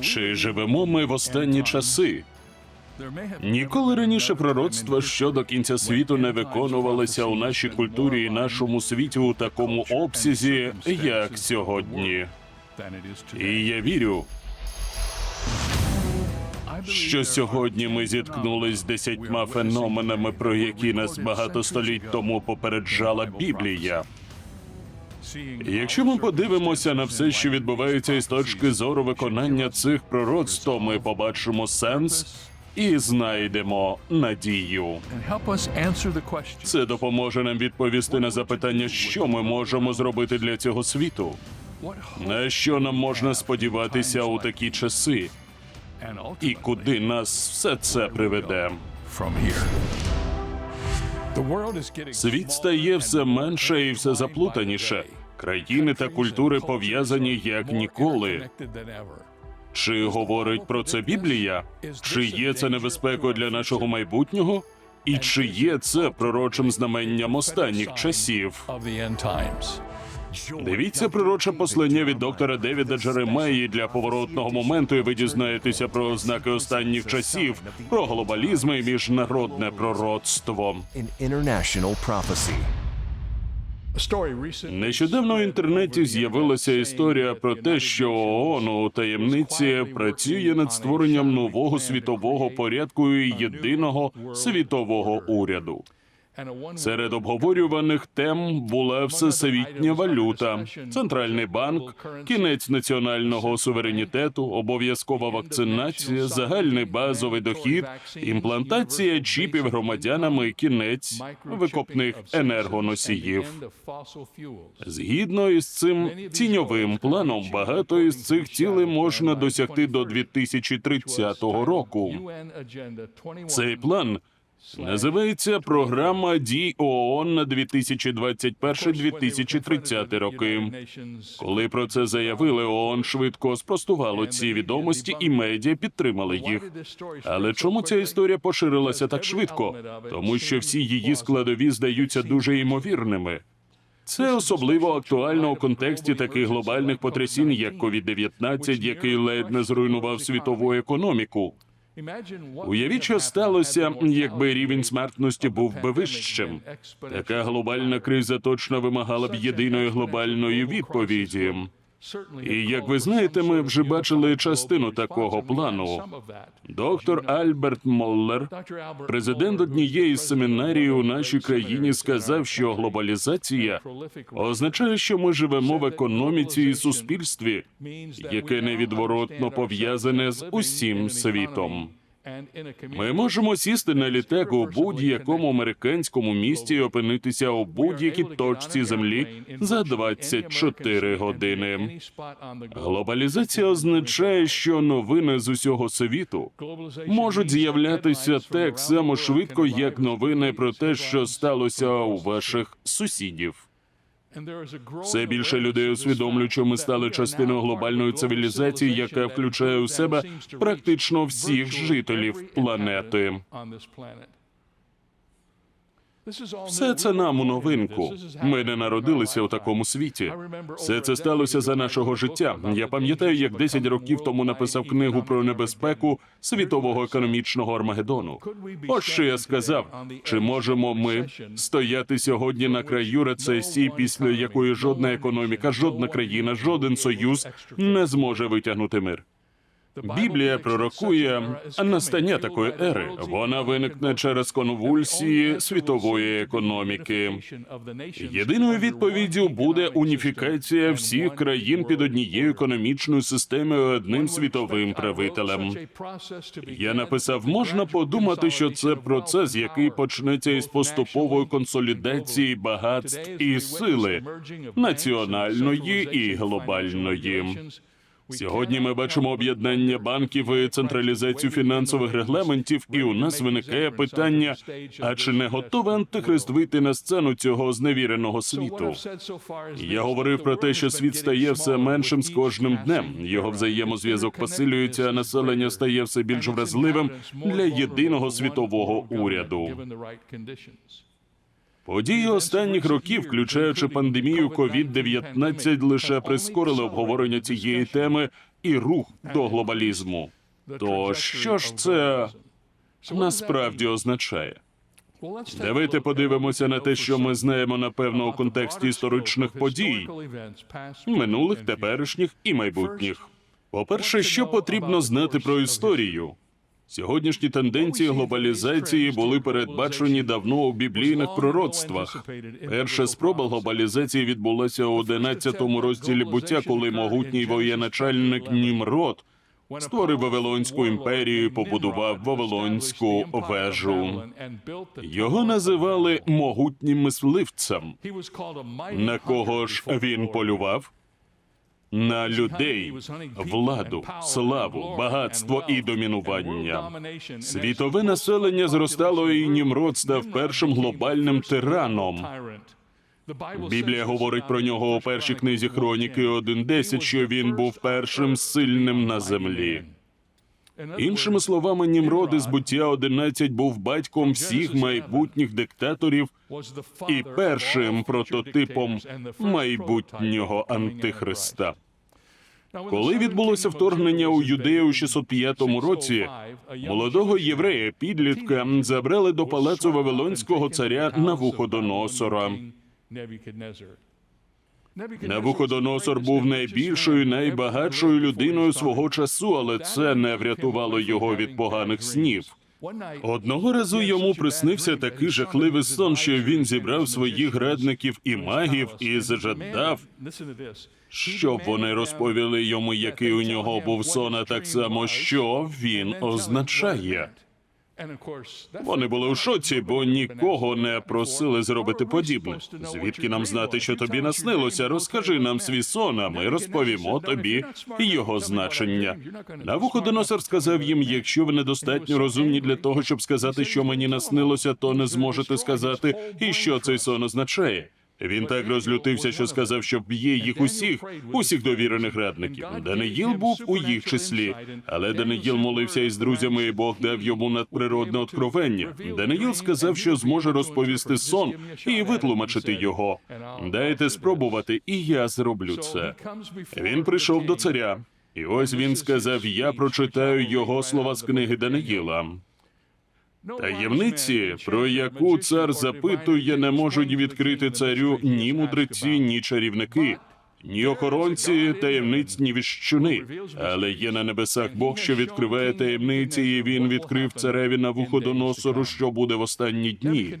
Чи живемо ми в останні часи? Ніколи раніше пророцтва щодо кінця світу не виконувалися у нашій культурі і нашому світі у такому обсязі, як сьогодні. І я вірю, що сьогодні ми зіткнулись з десятьма феноменами, про які нас багато століть тому попереджала Біблія. Якщо ми подивимося на все, що відбувається із точки зору виконання цих пророцтв, ми побачимо сенс і знайдемо надію. Це допоможе нам відповісти на запитання, що ми можемо зробити для цього світу. На що нам можна сподіватися у такі часи, і куди нас все це приведе? Світ стає все менше і все заплутаніше. Країни та культури пов'язані як ніколи. Чи говорить про це Біблія? Чи є це небезпекою для нашого майбутнього? І чи є це пророчим знаменням останніх часів? Дивіться пророче послання від доктора Девіда Джеремеї для поворотного моменту, і ви дізнаєтеся про ознаки останніх часів, про глобалізм і міжнародне пророцтво. Нещодавно в інтернеті з'явилася історія про те, що ООН у таємниці працює над створенням нового світового порядку і єдиного світового уряду. Серед обговорюваних тем була всесвітня валюта, центральний банк, кінець національного суверенітету, обов'язкова вакцинація, загальний базовий дохід, імплантація чіпів громадянами, кінець викопних енергоносіїв. Згідно із цим тіньовим планом, багато із цих цілей можна досягти до 2030 року. Цей план називається програма дій ООН на 2021-2030 роки. Коли про це заявили, ООН швидко спростувало ці відомості, і медіа підтримали їх. Але чому ця історія поширилася так швидко? Тому що всі її складові здаються дуже ймовірними. Це особливо актуально у контексті таких глобальних потрясінь, як COVID-19, який ледь не зруйнував світову економіку. Уявіть, що сталося, якби рівень смертності був би вищим. Така глобальна криза точно вимагала б єдиної глобальної відповіді. І як ви знаєте, ми вже бачили частину такого плану. Доктор Альберт Моллер, президент однієї з семінарій у нашій країні, сказав, що глобалізація означає, що ми живемо в економіці і суспільстві, яке невідворотно пов'язане з усім світом. Ми можемо сісти на літак у будь-якому американському місті і опинитися у будь-якій точці землі за 24 години. Глобалізація означає, що новини з усього світу можуть з'являтися так само швидко, як новини про те, що сталося у ваших сусідів. Все більше людей усвідомлюють, що ми стали частиною глобальної цивілізації, яка включає у себе практично всіх жителів планети. Все це нам у новинку. Ми не народилися у такому світі. Все це сталося за нашого життя. Я пам'ятаю, як 10 років тому написав книгу про небезпеку світового економічного армагеддону. Ось що я сказав: чи можемо ми стояти сьогодні на краю рецесії, після якої жодна економіка, жодна країна, жоден союз не зможе витягнути мир? Біблія пророкує настання такої ери. Вона виникне через конвульсії світової економіки. Єдиною відповіддю буде уніфікація всіх країн під однією економічною системою одним світовим правителем. Я написав, можна подумати, що це процес, який почнеться із поступової консолідації багатств і сили національної і глобальної. Сьогодні ми бачимо об'єднання банків і централізацію фінансових регламентів, і у нас виникає питання: а чи не готовий антихрист вийти на сцену цього зневіреного світу? Я говорив про те, що світ стає все меншим з кожним днем. Його взаємозв'язок посилюється, а населення стає все більш вразливим для єдиного світового уряду. Події останніх років, включаючи пандемію COVID-19, лише прискорили обговорення цієї теми і рух до глобалізму. То що ж це насправді означає? Давайте подивимося на те, що ми знаємо напевно у контексті історичних подій, минулих, теперішніх і майбутніх. По-перше, що потрібно знати про історію? Сьогоднішні тенденції глобалізації були передбачені давно у біблійних пророцтвах. Перша спроба глобалізації відбулася у 11 розділі буття, коли могутній воєначальник Німрод створив Вавилонську імперію і побудував Вавилонську вежу. Його називали могутнім мисливцем. На кого ж він полював? На людей, владу, славу, багатство і домінування. Світове населення зростало, і Німрод став першим глобальним тираном. Біблія говорить про нього у першій книзі Хроніки 1.10, що він був першим сильним на землі. Іншими словами, Німрод із буття 11 був батьком всіх майбутніх диктаторів і першим прототипом майбутнього антихриста. Коли відбулося вторгнення у Юдею у 605 році, молодого єврея підлітка забрали до палацу Вавилонського царя Навуходоносора. Навуходоносор був найбільшою, найбагатшою людиною свого часу, але це не врятувало його від поганих снів. Одного разу йому приснився такий жахливий сон, що він зібрав своїх радників і магів і зажадав, щоб вони розповіли йому, який у нього був сон, а так само, що він означає. Вони були у шоці, бо нікого не просили зробити подібне. Звідки нам знати, що тобі наснилося? Розкажи нам свій сон, а ми розповімо тобі його значення. Навуходоносор сказав їм: якщо ви недостатньо розумні для того, щоб сказати, що мені наснилося, то не зможете сказати, і що цей сон означає. Він так розлютився, що сказав, що б'є їх усіх, усіх довірених радників. Даниїл був у їх числі, але Даниїл молився із друзями, і Бог дав йому надприродне откровення. Даниїл сказав, що зможе розповісти сон і витлумачити його. Дайте спробувати, і я зроблю це. Він прийшов до царя, і ось він сказав: Я прочитаю його слова з книги Даниїла. Таємниці, про яку цар запитує, не можуть відкрити царю ні мудреці, ні чарівники, ні охоронці таємниць, ні віщуни. Але є на небесах Бог, що відкриває таємниці, і він відкрив цареві на вуходоносору, що буде в останні дні.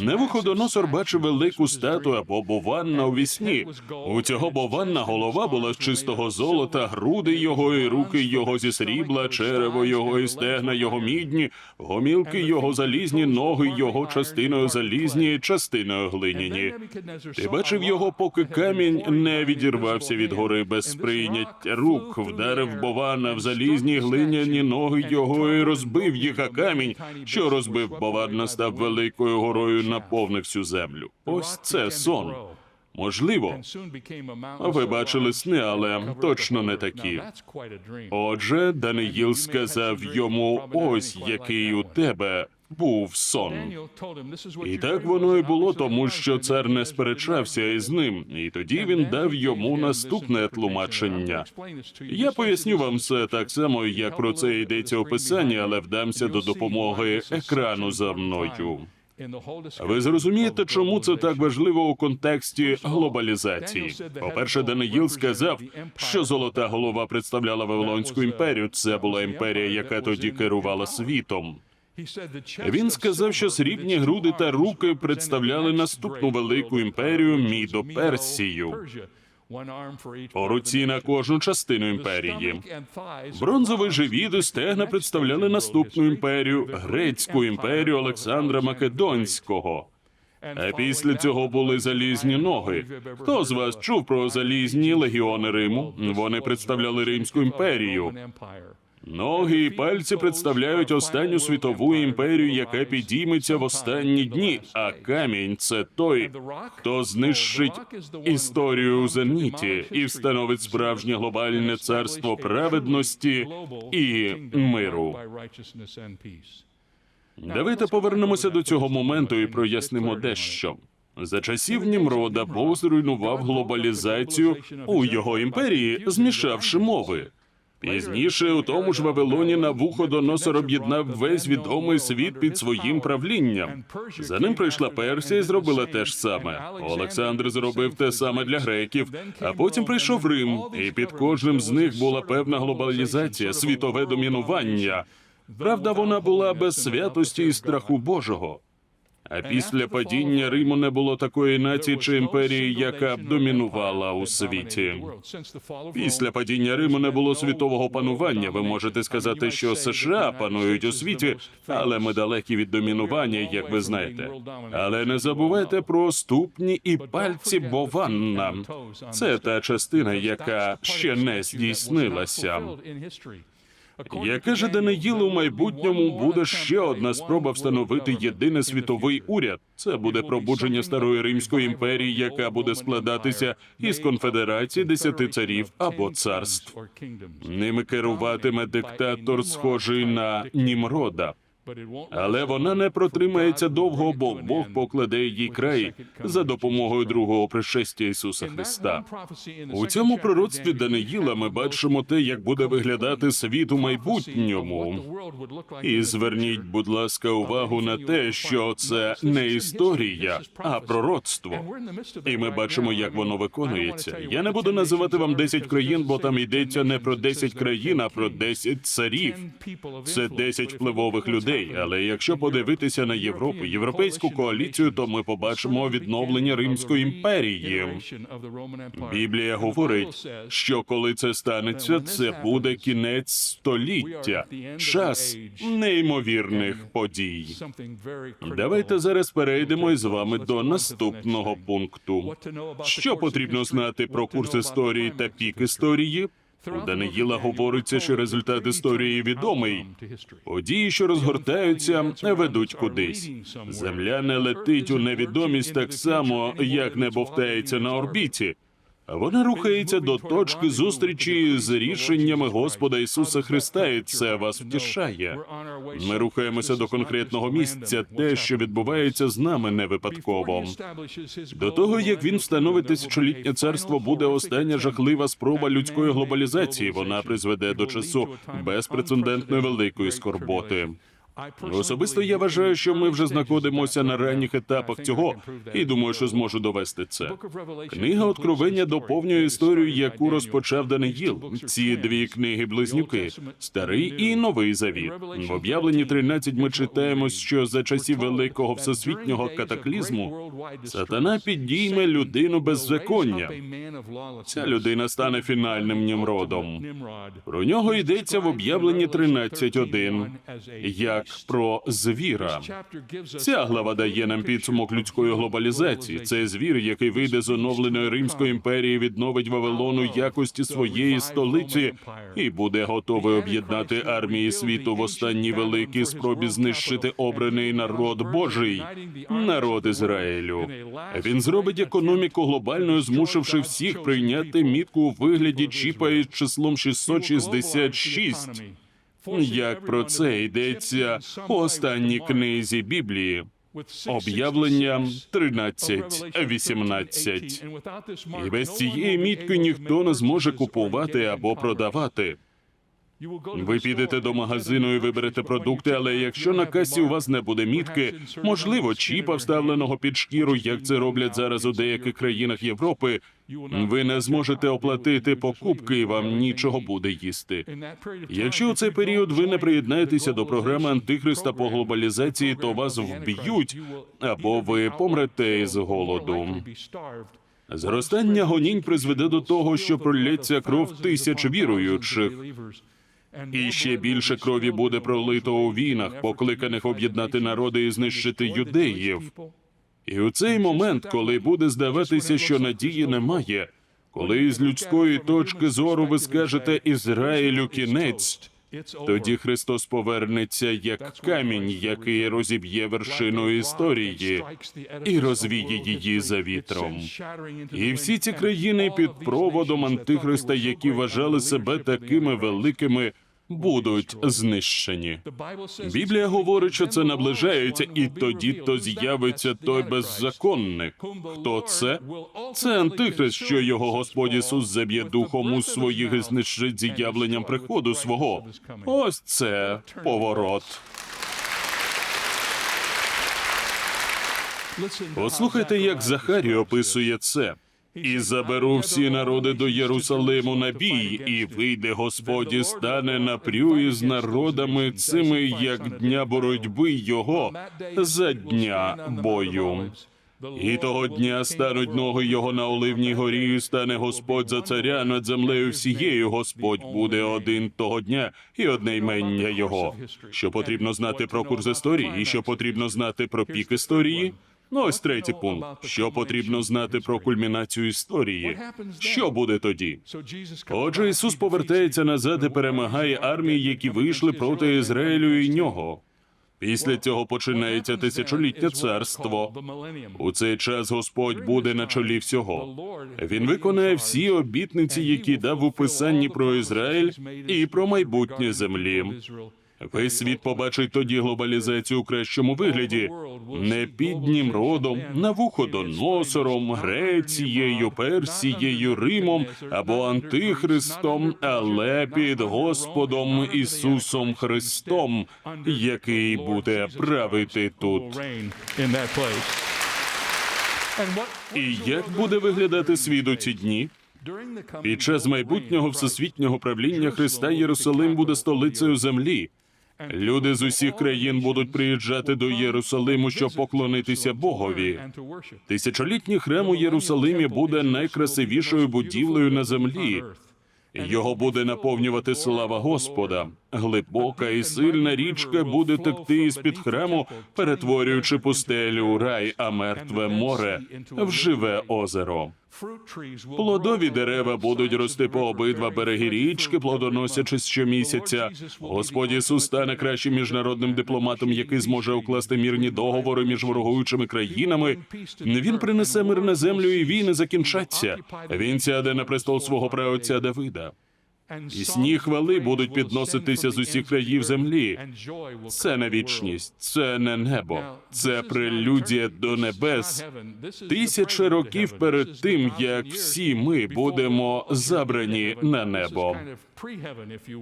Навуходоносор бачив велику статую або бованна у вісні. У цього бованна голова була з чистого золота, груди його і руки його зі срібла, черево його і стегна його мідні, гомілки його залізні, ноги його частиною залізні, частиною глиняні. Ти бачив його, поки камінь не відірвався від гори без сприйняття рук, вдарив Бована в залізні глиняні ноги його і розбив їх, а камінь, що розбив Бована, став великою горою, наповнив всю землю. Ось це сон. Можливо, ви бачили сни, але точно не такі. Отже, Даниїл сказав йому: ось який у тебе був сон. І так воно і було, тому що цар не сперечався із ним, і тоді він дав йому наступне тлумачення. Я поясню вам це так само, як про це йдеться у писанні, але вдамся до допомоги екрану за мною. Ви зрозумієте, чому це так важливо у контексті глобалізації? По-перше, Даниїл сказав, що золота голова представляла Вавилонську імперію. Це була імперія, яка тоді керувала світом. Він сказав, що срібні груди та руки представляли наступну велику імперію Мідо-Персію. По руці на кожну частину імперії. Бронзовий живіт і стегна представляли наступну імперію грецьку імперію Олександра Македонського. А після цього були залізні ноги. Хто з вас чув про залізні легіони Риму? Вони представляли Римську імперію. Ноги і пальці представляють останню світову імперію, яка підійметься в останні дні. А камінь це той, хто знищить історію у зеніті і встановить справжнє глобальне царство праведності і миру. Давайте повернемося до цього моменту і прояснимо дещо. За часів Німрода Бог зруйнував глобалізацію у його імперії, змішавши мови. Пізніше у тому ж Вавилоні Навуходоносор об'єднав весь відомий світ під своїм правлінням. За ним прийшла Персія і зробила те ж саме. Олександр зробив те саме для греків, а потім прийшов Рим, і під кожним з них була певна глобалізація, світове домінування. Правда, вона була без святості і страху Божого. А після падіння Риму не було такої нації чи імперії, яка б домінувала у світі. Після падіння Риму не було світового панування. Ви можете сказати, що США панують у світі, але ми далекі від домінування, як ви знаєте. Але не забувайте про ступні і пальці Бованна. Це та частина, яка ще не здійснилася. Як каже Даниїл, у майбутньому буде ще одна спроба встановити єдиний світовий уряд. Це буде пробудження старої римської імперії, яка буде складатися із конфедерації десяти царів або царств. Ними керуватиме диктатор, схожий на Німрода. Але вона не протримається довго, бо Бог покладе її край за допомогою другого пришестя Ісуса Христа. У цьому пророцтві Даниїла ми бачимо те, як буде виглядати світ у майбутньому. І зверніть, будь ласка, увагу на те, що це не історія, а пророцтво. І ми бачимо, як воно виконується. Я не буду називати вам 10 країн, бо там йдеться не про 10 країн, а про 10 царів. Це 10 впливових людей. Але якщо подивитися на Європу, європейську коаліцію, то ми побачимо відновлення Римської імперії. Біблія говорить, що коли це станеться, це буде кінець століття, час неймовірних подій. Давайте зараз перейдемо із вами до наступного пункту. Що потрібно знати про курс історії та пік історії? У Даниїла говориться, що результат історії відомий. Події, що розгортаються, ведуть кудись. Земля не летить у невідомість так само, як не бовтається на орбіті. Вона рухається до точки зустрічі з рішеннями Господа Ісуса Христа, і це вас втішає. Ми рухаємося до конкретного місця. Те, що відбувається з нами, не випадково. До того як він встановить тисячолітнє царство, буде остання жахлива спроба людської глобалізації. Вона призведе до часу безпрецедентної великої скорботи. Особисто я вважаю, що ми вже знаходимося на ранніх етапах цього, і думаю, що зможу довести це. Книга Откровення доповнює історію, яку розпочав Даниїл. Ці дві книги близнюки старий і новий завіт. В об'явленні 13 ми читаємо, що за часів великого всесвітнього катаклізму сатана підійме людину беззаконня. Ця людина стане фінальним німродом. Про нього йдеться в об'явленні 13.1, як про звіра. Ця глава дає нам підсумок людської глобалізації. Це звір, який вийде з оновленої Римської імперії, відновить Вавилону якості своєї столиці і буде готовий об'єднати армії світу в останній великій спробі знищити обраний народ Божий, народ Ізраїлю. Він зробить економіку глобальною, змусивши всіх прийняти мітку у вигляді чіпа із числом 666. Як про це йдеться у останній книзі Біблії. Об'явлення 13.18. І без цієї мітки ніхто не зможе купувати або продавати. Ви підете до магазину і виберете продукти, але якщо на касі у вас не буде мітки, можливо, чіпа вставленого під шкіру, як це роблять зараз у деяких країнах Європи, ви не зможете оплатити покупки і вам нічого буде їсти. Якщо у цей період ви не приєднаєтеся до програми Антихриста по глобалізації, то вас вб'ють або ви помрете із голоду. Зростання гонінь призведе до того, що пролється кров тисяч віруючих. І ще більше крові буде пролито у війнах, покликаних об'єднати народи і знищити юдеїв. І у цей момент, коли буде здаватися, що надії немає, коли з людської точки зору ви скажете Ізраїлю кінець, тоді Христос повернеться як камінь, який розіб'є вершину історії і розвіє її за вітром. І всі ці країни під проводом Антихриста, які вважали себе такими великими, будуть знищені. Біблія говорить, що це наближається, і тоді то з'явиться той беззаконник. Хто це? Це антихрист, що його Господь Ісус заб'є духом у своїх і знищить з'явленням приходу свого. Ось це поворот. Послухайте, як Захарій описує це. І заберу всі народи до Єрусалиму на бій, і вийде Господь і стане напрю із народами цими, як дня боротьби його за дня бою. І того дня стануть ноги його на Оливній горі, і стане Господь за царя над землею всією. Господь буде один того дня і одне ймення його. Що потрібно знати про курс історії, і що потрібно знати про пік історії. Ну, ось третій пункт. Що потрібно знати про кульмінацію історії? Що буде тоді? Отже, Ісус повертається назад і перемагає армії, які вийшли проти Ізраїлю і нього. Після цього починається тисячолітнє царство. У цей час Господь буде на чолі всього. Він виконає всі обітниці, які дав у писанні про Ізраїль і про майбутнє землі. Весь світ побачить тоді глобалізацію у кращому вигляді, не під Німродом, Навуходоносором, Грецією, Персією, Римом або Антихристом, але під Господом Ісусом Христом, який буде правити тут. І як буде виглядати світ у ці дні? Під час майбутнього всесвітнього правління Христа Єрусалим буде столицею землі. Люди з усіх країн будуть приїжджати до Єрусалиму, щоб поклонитися Богові. Тисячолітній храм у Єрусалимі буде найкрасивішою будівлею на землі. Його буде наповнювати слава Господа. Глибока і сильна річка буде текти із під храму, перетворюючи пустелю у рай, а мертве море в живе озеро. Плодові дерева будуть рости по обидва береги річки, плодоносячи щомісяця. Господь Ісус стане кращим міжнародним дипломатом, який зможе укласти мірні договори між ворогуючими країнами. Він принесе мир на землю, і війни закінчаться. Він сяде на престол свого праотця Давида. Пісні хвали будуть підноситися з усіх країв землі. Це не вічність, це не небо, це прелюдія до небес. Тисячі років перед тим, як всі ми будемо забрані на небо.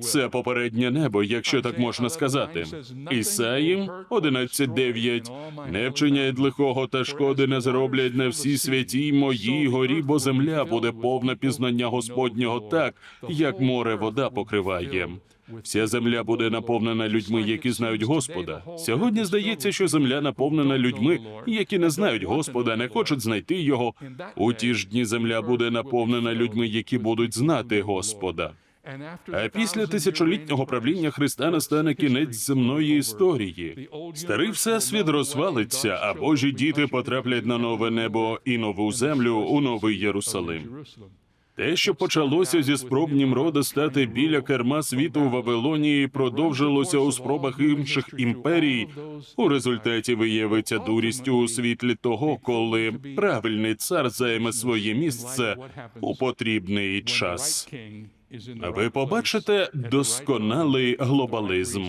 Це попереднє небо, якщо так можна сказати. Ісаї 11.9. Не вчиняють лихого та шкоди не зроблять на всі святій моїй горі, бо земля буде повна пізнання Господнього так, як море вода покриває. Вся земля буде наповнена людьми, які знають Господа. Сьогодні здається, що земля наповнена людьми, які не знають Господа, не хочуть знайти його. У ті ж дні земля буде наповнена людьми, які будуть знати Господа. А після тисячолітнього правління Христа настане кінець земної історії. Старий всесвіт розвалиться, а Божі діти потраплять на нове небо і нову землю у новий Єрусалим. Те, що почалося зі спроб Німрода стати біля керма світу у Вавилонії, продовжилося у спробах інших імперій. У результаті виявиться дурістю у світлі того, коли правильний цар займе своє місце у потрібний час. Ви побачите досконалий глобалізм.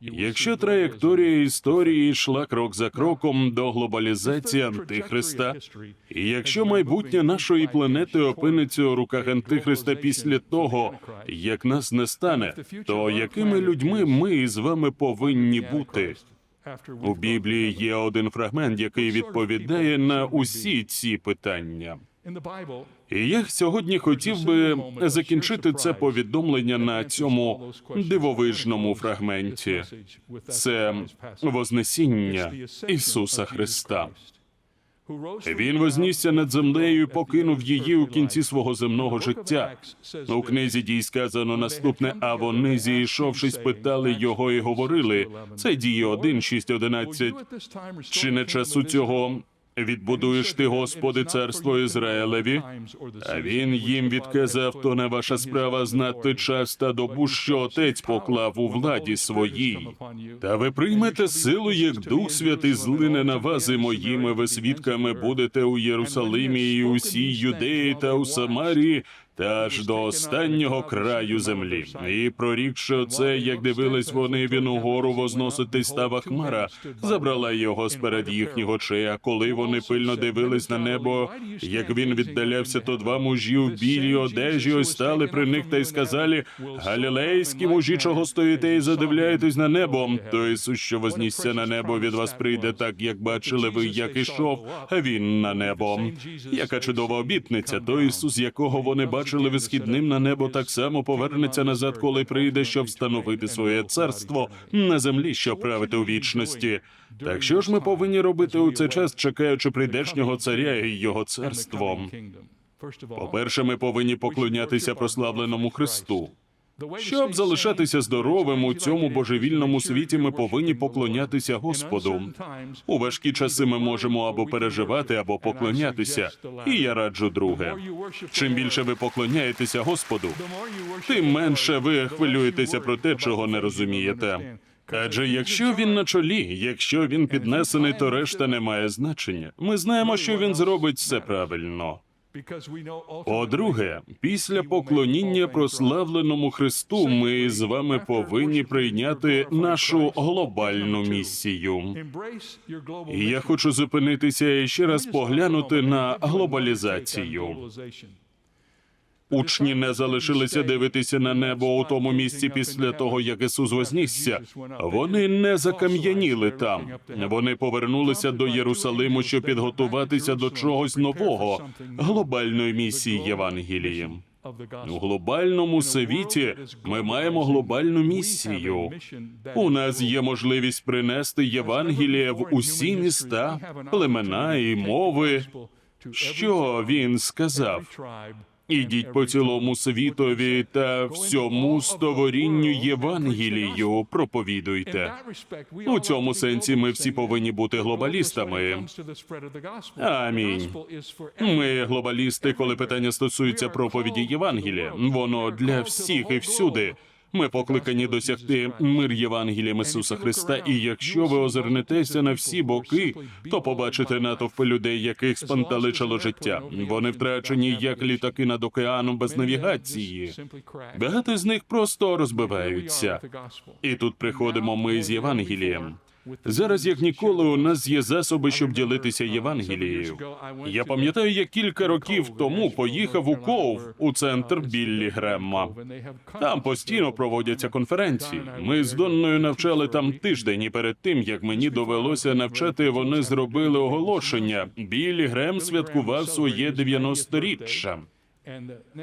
Якщо траєкторія історії йшла крок за кроком до глобалізації антихриста, і якщо майбутнє нашої планети опиниться у руках антихриста після того, як нас не стане, то якими людьми ми з вами повинні бути? У Біблії є один фрагмент, який відповідає на усі ці питання. І я сьогодні хотів би закінчити це повідомлення на цьому дивовижному фрагменті. Це Вознесіння Ісуса Христа. Він вознісся над землею, і покинув її у кінці свого земного життя. У книзі дій сказано наступне: а вони, зійшовшись, питали його і говорили. Це дії 1, 6, 11. Чи не часу цього відбудуєш ти, Господи, царство Ізраїлеві? А він їм відказав: то не ваша справа знати час та добу, що отець поклав у владі своїй. Та ви приймете силу, як Дух Святий злине на вас, і моїми ви свідками будете у Єрусалимі і усій Юдеї та у Самарії та аж до останнього краю землі. І прорікши оце, як дивились вони, він угору возносити става хмара, забрала його сперед їхніх очей. А коли вони пильно дивились на небо, як він віддалявся, то два мужі в білій одежі ось стали при них та й сказали: Галілейські мужі, чого стоїте і задивляєтесь на небо? То Ісус, що вознісся на небо, від вас прийде так, як бачили ви, як ішов, а він на небо. Яка чудова обітниця, то Ісус, якого вони бачили висхідним на небо, так само повернеться назад, коли прийде, щоб встановити своє царство на землі, щоб правити у вічності. Так що ж ми повинні робити у цей час, чекаючи прийдешнього царя і його царством? По-перше, ми повинні поклонятися прославленому Христу. Щоб залишатися здоровим у цьому божевільному світі, ми повинні поклонятися Господу. У важкі часи ми можемо або переживати, або поклонятися. І я раджу друге. Чим більше ви поклоняєтеся Господу, тим менше ви хвилюєтеся про те, чого не розумієте. Адже якщо він на чолі, якщо він піднесений, то решта не має значення. Ми знаємо, що він зробить все правильно. По-друге, після поклоніння прославленому Христу ми з вами повинні прийняти нашу глобальну місію. І я хочу зупинитися і ще раз поглянути на глобалізацію. Учні не залишилися дивитися на небо у тому місці після того, як Ісус вознісся. Вони не закам'яніли там. Вони повернулися до Єрусалиму, щоб підготуватися до чогось нового глобальної місії Євангелії. У глобальному світі ми маємо глобальну місію. У нас є можливість принести Євангеліє в усі міста, племена і мови. Що він сказав? Ідіть по цілому світові та всьому стоворінню Євангелію проповідуйте. У цьому сенсі ми всі повинні бути глобалістами. Амінь. Ми глобалісти, коли питання стосується проповіді Євангелія. Воно для всіх і всюди. Ми покликані досягти мир Євангелієм Ісуса Христа. І якщо ви озирнетеся на всі боки, то побачите натовп людей, яких спантеличило життя. Вони втрачені як літаки над океаном без навігації. Багато з них просто розбиваються. І тут приходимо ми з Євангелієм. Зараз, як ніколи, у нас є засоби, щоб ділитися Євангелією. Я пам'ятаю, як кілька років тому поїхав у Ков у центр Біллі Гремма. Там постійно проводяться конференції. Ми з Донною навчали там тиждень, і перед тим як мені довелося навчати, вони зробили оголошення. Біллі Грем святкував своє 90-річчя.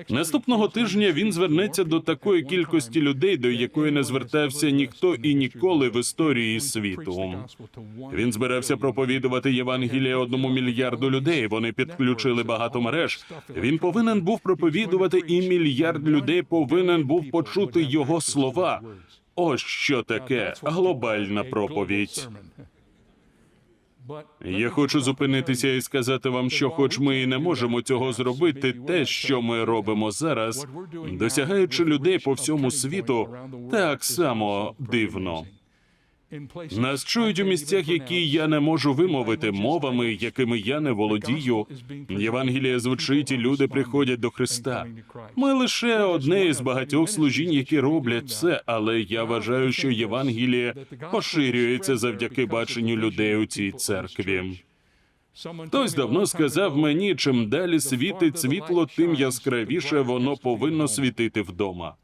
Наступного тижня він звернеться до такої кількості людей, до якої не звертався ніхто і ніколи в історії світу. Він збирався проповідувати Євангеліє одному мільярду людей. Вони підключили багато мереж. Він повинен був проповідувати, і мільярд людей повинен був почути його слова. Ось що таке глобальна проповідь. Я хочу зупинитися і сказати вам, що, хоч ми і не можемо цього зробити, те, що ми робимо зараз, досягаючи людей по всьому світу, так само дивно. Нас чують у місцях, які я не можу вимовити мовами, якими я не володію. Євангелія звучить, і люди приходять до Христа. Ми лише одне із багатьох служінь, які роблять все, але я вважаю, що Євангеліє поширюється завдяки баченню людей у цій церкві. Хтось давно сказав мені, чим далі світить світло, тим яскравіше воно повинно світити вдома.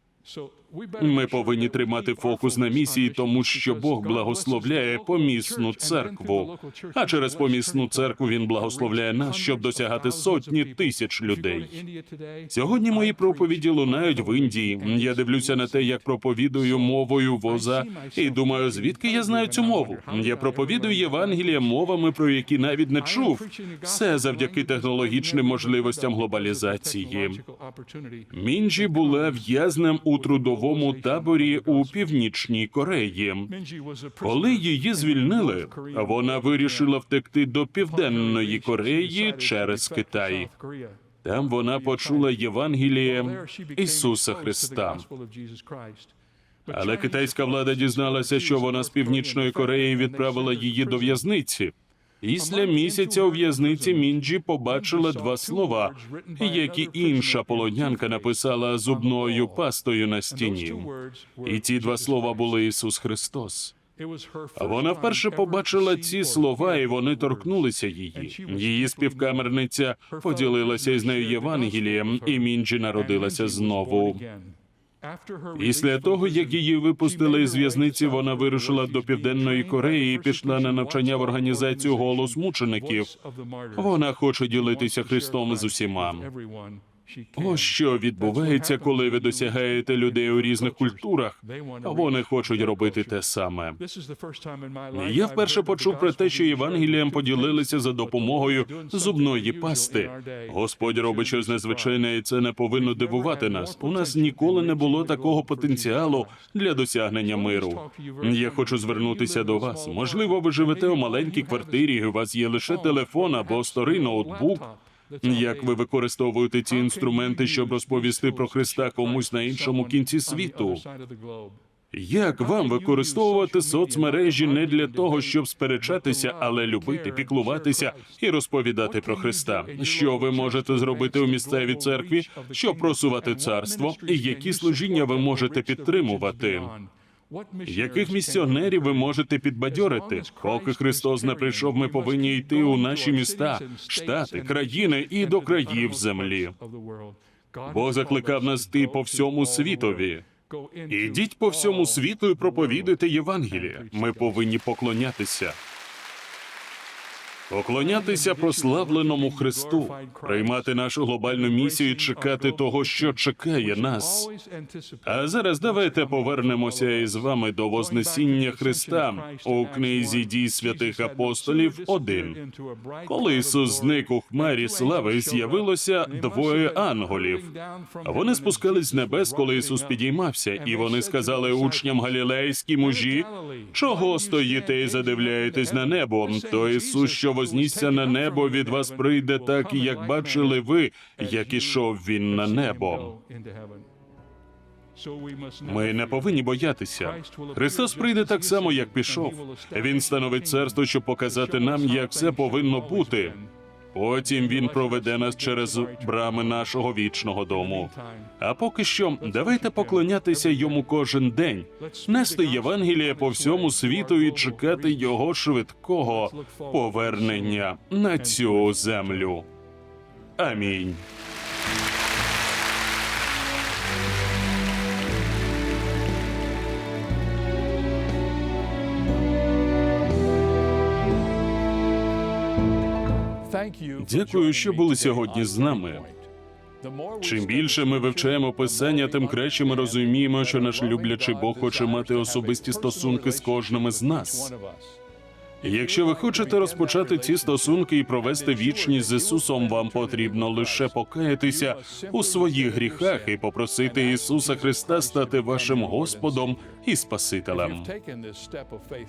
Ми повинні тримати фокус на місії, тому що Бог благословляє помісну церкву. А через помісну церкву він благословляє нас, щоб досягати сотні тисяч людей. Сьогодні мої проповіді лунають в Індії. Я дивлюся на те, як проповідую мовою воза, і думаю, звідки я знаю цю мову. Я проповідую Євангелія мовами, про які навіть не чув. Все завдяки технологічним можливостям глобалізації. Мінджі була в'язнем у трудовому таборі у північній Кореї. Коли її звільнили, вона вирішила втекти до південної Кореї через Китай. Там вона почула Євангеліє Ісуса Христа. Але китайська влада дізналася, що вона з північної Кореї відправила її до в'язниці. Після місяця у в'язниці Мінджі побачила два слова, які інша полонянка написала зубною пастою на стіні. І ці два слова були Ісус Христос. Вона вперше побачила ці слова, і вони торкнулися її. Її співкамерниця поділилася із нею Євангелієм, і Мінджі народилася знову. Після того, як її випустили з в'язниці, вона вирушила до південної Кореї і пішла на навчання в організацію голос мучеників. Вона хоче ділитися Христом з усіма. Ось що відбувається, коли ви досягаєте людей у різних культурах. а Вони хочуть робити те саме. Я вперше почув про те, що Євангелієм поділилися за допомогою зубної пасти. Господь робить щось незвичайне, і це не повинно дивувати нас. У нас ніколи не було такого потенціалу для досягнення миру. Я хочу звернутися до вас. Можливо, ви живете у маленькій квартирі, і у вас є лише телефон або старий ноутбук. Як ви використовуєте ці інструменти, щоб розповісти про Христа комусь на іншому кінці світу? Як вам використовувати соцмережі не для того, щоб сперечатися, але любити, піклуватися і розповідати про Христа? Що ви можете зробити у місцевій церкві, щоб просувати царство, і які служіння ви можете підтримувати? Яких місіонерів ви можете підбадьорити? Поки Христос не прийшов, ми повинні йти у наші міста, штати, країни і до країв землі. Бог закликав нас йти по всьому світові. Ідіть по всьому світу і проповідуйте Євангеліє. Ми повинні поклонятися. Поклонятися прославленому Христу, приймати нашу глобальну місію і чекати того, що чекає нас. А зараз давайте повернемося із вами до Вознесіння Христа у книзі дій святих апостолів 1. Коли Ісус зник у хмарі слави, з'явилося двоє анголів. Вони спускались з небес, коли Ісус підіймався, і вони сказали учням галілейські мужі, чого стоїте і задивляєтесь на небо? То Ісус, що вознісся на небо, від вас прийде так, як бачили ви, як ішов він на небо. Ми не повинні боятися. Христос прийде так само, як пішов. Він становить царство, щоб показати нам, як все повинно бути. Потім він проведе нас через брами нашого вічного дому. А поки що, давайте поклонятися йому кожен день, нести Євангеліє по всьому світу і чекати його швидкого повернення на цю землю. Амінь. Дякую, що були сьогодні з нами. Чим більше ми вивчаємо писання, тим краще ми розуміємо, що наш люблячий Бог хоче мати особисті стосунки з кожним із нас. Якщо ви хочете розпочати ці стосунки і провести вічність з Ісусом, вам потрібно лише покаятися у своїх гріхах і попросити Ісуса Христа стати вашим Господом і Спасителем.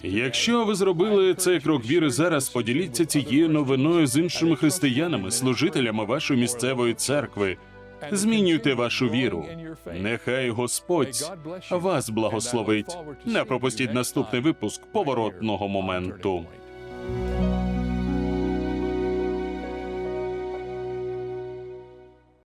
Якщо ви зробили цей крок віри зараз, поділіться цією новиною з іншими християнами, служителями вашої місцевої церкви змінюйте вашу віру. Нехай Господь вас благословить. Не пропустіть наступний випуск поворотного моменту.